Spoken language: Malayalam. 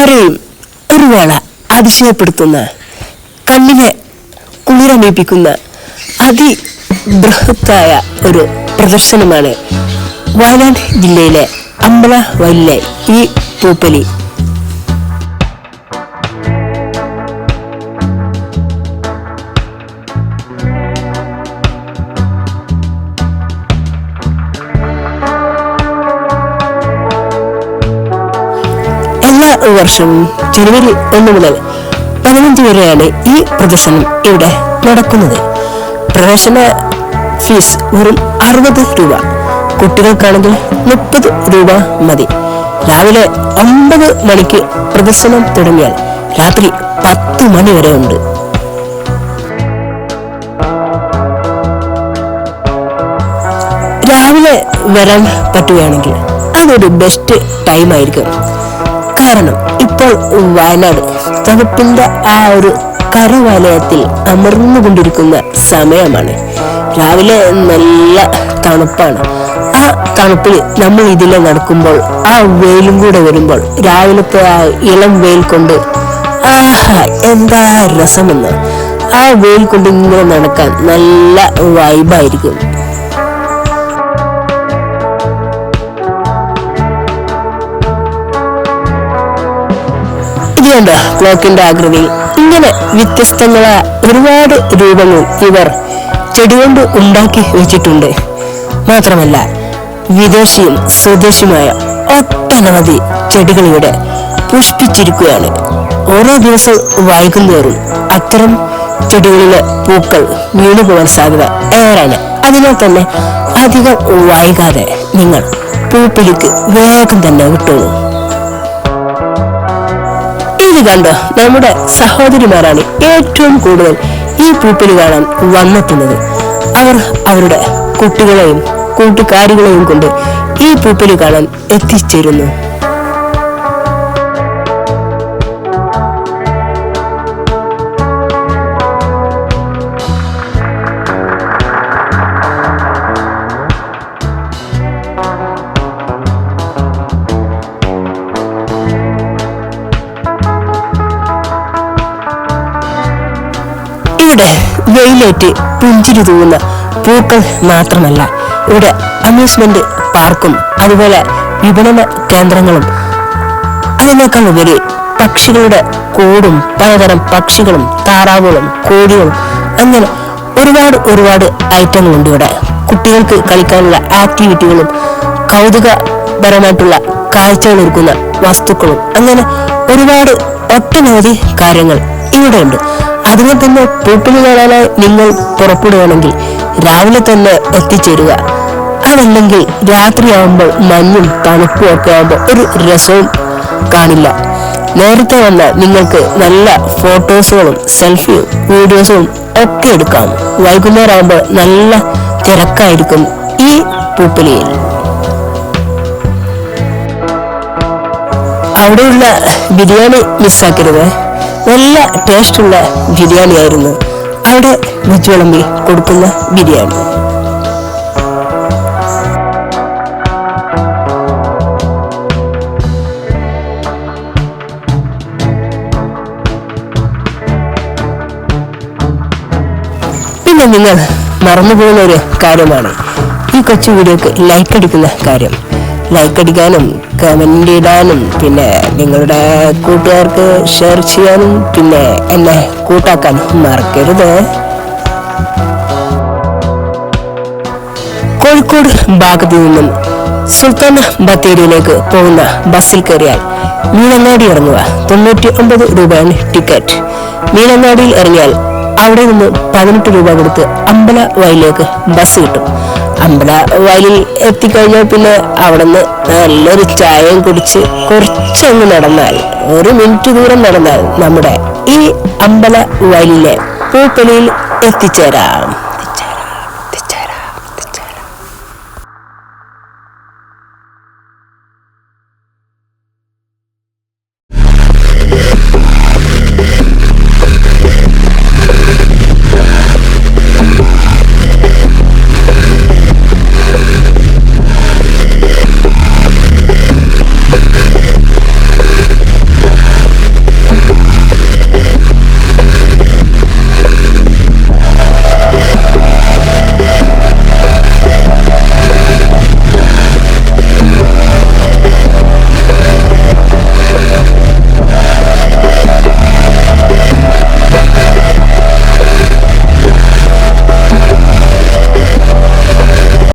ആരെയും ഒരു വേള അതിശയപ്പെടുത്തുന്ന കണ്ണിനെ അതി അതിബൃഹത്തായ ഒരു പ്രദർശനമാണ് വയനാട് ജില്ലയിലെ അമ്പല വയലിലെ ഈ പൂപ്പലി. എല്ലാ വർഷവും ജനുവരി ഒന്ന് മുതൽ പതിനഞ്ച് വരെയാണ് ഈ പ്രദർശനം ഇവിടെ നടക്കുന്നത്. പ്രവേശന ഫീസ് വെറും അറുപത് രൂപ. കുട്ടികൾക്കാണെങ്കിൽ മുപ്പത് രൂപ മതി. രാവിലെ ഒമ്പത് മണിക്ക് പ്രദർശനം തുടങ്ങിയാൽ രാത്രി പത്ത് മണി വരെ ഉണ്ട്. രാവിലെ വരാൻ പറ്റുകയാണെങ്കിൽ അതൊരു ബെസ്റ്റ് ടൈം ആയിരിക്കും. കാരണം ഇപ്പോൾ വയനാട് തണുപ്പിന്റെ ആ ഒരു കരവലയത്തിൽ അമർന്നുകൊണ്ടിരിക്കുന്ന സമയമാണ്. രാവിലെ നല്ല തണുപ്പാണ്. ആ തണുപ്പിൽ നമ്മൾ ഇതിലെ നടക്കുമ്പോൾ ആ വെയിലും കൂടെ വരുമ്പോൾ രാവിലത്തെ ആ ഇളം വെയിൽ കൊണ്ട് ആഹാ എന്താ രസമെന്ന്. ആ വെയിൽ കൊണ്ട് ഇങ്ങനെ നടക്കാൻ നല്ല വൈബായിരിക്കും കണ്ടോ ക്ലോക്കിന്റെ ആകൃതി ഇങ്ങനെ വ്യത്യസ്തങ്ങളായ ഒരുപാട് രൂപങ്ങൾ ഇവർ ചെടി കൊണ്ട് ഉണ്ടാക്കി വെച്ചിട്ടുണ്ട്. മാത്രമല്ല വിദേശിയും സ്വദേശിയുമായ ഒട്ടനവധി ചെടികൾ ഇവിടെ പുഷ്പിച്ചിരിക്കുകയാണ് ഓരോ ദിവസം വൈകുന്നേരം അത്തരം ചെടികളിലെ പൂക്കൾ വീണു പോകാൻ സാധ്യത ഏറെയാണ്. അതിനാൽ തന്നെ അധികം വൈകാതെ നിങ്ങൾ പൂപ്പിലേക്ക് വേഗം തന്നെ വിട്ടോളൂ. കണ്ടോ നമ്മുടെ സഹോദരിമാരാണ് ഏറ്റവും കൂടുതൽ ഈ പൂപ്പൽ കാണാൻ വന്നെത്തുന്നത്. അവർ അവരുടെ കുട്ടികളെയും കൂട്ടുകാരികളെയും കൊണ്ട് ഈ പൂപ്പൽ കാണാൻ എത്തിച്ചേരുന്നു. ഇവിടെ വെയിലേറ്റ് പുഞ്ചിരി തൂവുന്ന പൂക്കൾ മാത്രമല്ല ഇവിടെ അമ്യൂസ്മെന്റ് പാർക്കും അതുപോലെ വിപണന കേന്ദ്രങ്ങളും. അതിനേക്കാൾ ഉപരി പക്ഷികളുടെ കൂടും പലതരം പക്ഷികളും താറാവുകളും കോഴികളും അങ്ങനെ ഒരുപാട് ഒരുപാട് ഐറ്റങ്ങളുണ്ട് ഇവിടെ. കുട്ടികൾക്ക് കളിക്കാനുള്ള ആക്ടിവിറ്റികളും കൗതുകപരമായിട്ടുള്ള കാഴ്ചകൾ ഒരുക്കുന്ന വസ്തുക്കളും അങ്ങനെ ഒരുപാട് ഒട്ടനവധി കാര്യങ്ങൾ ഇവിടെയുണ്ട്. അതിനാൽ തന്നെ പൂപ്പിന് കാണാനായി നിങ്ങൾ പുറപ്പെടുകയാണെങ്കിൽ രാവിലെ തന്നെ എത്തിച്ചേരുക. അതല്ലെങ്കിൽ രാത്രിയാവുമ്പോൾ മഞ്ഞും തണുപ്പും ഒക്കെ ആകുമ്പോൾ ഒരു രസവും കാണില്ല. നേരത്തെ വന്ന നിങ്ങൾക്ക് നല്ല ഫോട്ടോസുകളും സെൽഫിയും വീഡിയോസും ഒക്കെ എടുക്കാം. വൈകുന്നേരം ആകുമ്പോൾ നല്ല തിരക്കായിരിക്കും ഈ പൂപ്പലിയിൽ. അവിടെയുള്ള ബിരിയാണി മിസ്സാക്കരുത് നല്ല ടേസ്റ്റുള്ള ബിരിയാണി ആയിരുന്നു അവിടെ വെച്ച് വിളമ്പി കൊടുക്കുന്ന ബിരിയാണി. പിന്നെ നിങ്ങൾ മറന്നുപോകുന്ന ഒരു കാര്യമാണ് ഈ കൊച്ചു വീഡിയോക്ക് ലൈക്ക് അടിക്കുന്ന കാര്യം. ലൈക്ക് അടിക്കാനും കമന്റ് ഇടാനും പിന്നെ നിങ്ങളുടെ കൂട്ടുകാർക്ക് ഷെയർ ചെയ്യാനും പിന്നെ എന്നെ കൂട്ടാക്കാനും മറക്കരുത്. കോഴിക്കോട് ഭാഗത്തു നിന്നും സുൽത്താൻ ബത്തേരിയിലേക്ക് പോകുന്ന ബസ്സിൽ കയറിയാൽ മീനങ്ങാടി ഇറങ്ങുക. തൊണ്ണൂറ്റി ഒമ്പത് രൂപയാണ് ടിക്കറ്റ് മീനങ്ങാടിയിൽ ഇറങ്ങിയാൽ അവിടെ നിന്ന് പതിനെട്ട് രൂപ കൊടുത്ത് അമ്പല വയലിലേക്ക് ബസ് കിട്ടും. അമ്പല വയലിൽ എത്തിക്കഴിഞ്ഞാൽ പിന്നെ അവിടെ നിന്ന് നല്ലൊരു ചായയും കുടിച്ച് കുറച്ചങ്ങ് നടന്നാൽ ഒരു മിനിറ്റ് ദൂരം നടന്നാൽ നമ്മുടെ ഈ അമ്പല വയലിലെ പൂപ്പലിയിൽ എത്തിച്ചേരാം.